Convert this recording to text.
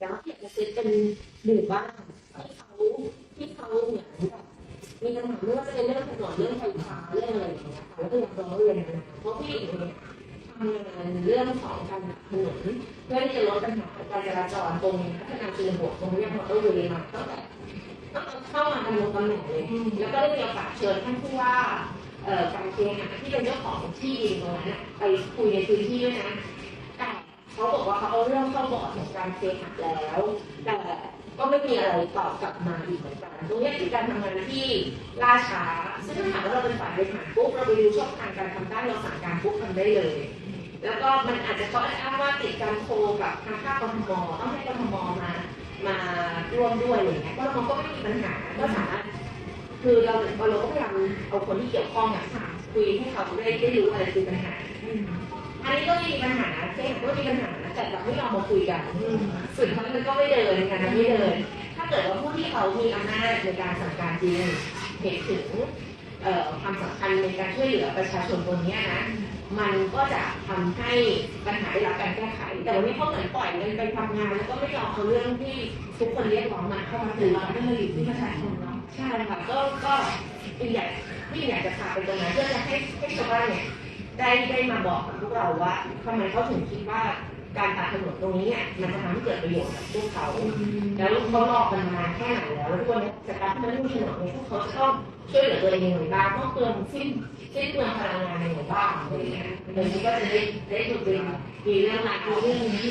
แล้วอยากจะซื้อเป็นหมู่บ้านที่เขาที่เขาเหมือนแบบมีปัญหาไม่ว่าจะเป็นเรื่องถนนเรื่องไฟฟ้าเรื่องอะไรอย่างเงี้ยค่ะแล้วก็อยากร้องเรียนนะเพราะพี่เองเนี่ยทำงานเรื่องของการถนนเพื่อที่จะลดปัญหาการจราจรตรงพัฒนาชนบทตรงเรียกมอเตอร์เวย์มาตั้งแต่ตั้งแต่เข้ามาดำรงตำแหน่งเลยแล้วก็ได้มีโอกาสเชิญท่านผู้ว่าการเคหะที่เป็นเจ้าของที่ดินตรงนั้นไปคุยในพื้นที่ด้วยนะ เขาบอกว่าเขาเอาเรื่องเข้าบอร์ดของการเคหะแล้ว แต่ก็ไม่มีอะไรตอบกลับมาอีกเหมือนกันตรงนี้คือการทำงานที่ล่าช้า ซึ่งถ้าหากว่าเราเป็นฝ่ายบริหารปุ๊บเราไปดูช่องทางการทำได้เราสั่งการปุ๊บทำได้เลย แล้วก็มันอาจจะเขาอ้างว่าติดการโคกับทางภาคกทมต้องให้กทมมามาร่วมด้วยอะไรเงี้ยกทมก็ไม่มีปัญหาก็สามารถคือเราเราก็พยายามเอาคนที่เกี่ยวข้องอะคุยให้เขาได้ได้รู้อะไรคือปัญหา อันนี้ก็มีปัญหาเช่นก็มีปัญหาแต่แบบไม่ยอมมาคุยกันสุดท้ายมันก็ไม่เดินงานไม่เดิน ถ้าเกิดว่าผู้ที่เขามีอำนาจในการสั่งการจริงเห็นถึงเอ่อความสำคัญในการช่วยเหลือประชาชนตรงเนี้ยนะมันก็จะทำให้ปัญหาได้รับการแก้ไข แต่วันนี้เขาเหมือนปล่อยเงินไปทำงาน แล้วก็ไม่ยอมเอาเรื่องที่ทุกคนเรียกร้องมาเข้ามาหรืสื่ออเราไม่มาอยู่ที่ประชาชนเนาะใช่ค่ะก็ก็พี่อยากพี่อยากจะพาไปตรงนั้นเพื่อจะให้ให้ชาวบ้านเนี่ย ได้ได้มาบอกกับพวกเราว่าทำไมเขาถึงคิดว่าการตัดถนนตรงนี้เนี่ยมันจะทำให้เกิดประโยชน์กับพวกเขา แล้วเขารอกันมาแค่ไหนแล้วแล้วทุกวันนี้จากการที่มันไม่มีถนนเนี่ยพวกเขาจะต้องช่วยเหลือตัวเองยังไงบ้างต้องเปลืองสิ้นสิ้นเปลืองพลังงานในหมู่บ้านอะไรอย่างเงี้ยเดี๋ยวนี้ก็จะได้ได้ถูกเป็นมีเรื่องราวเรื่องนี้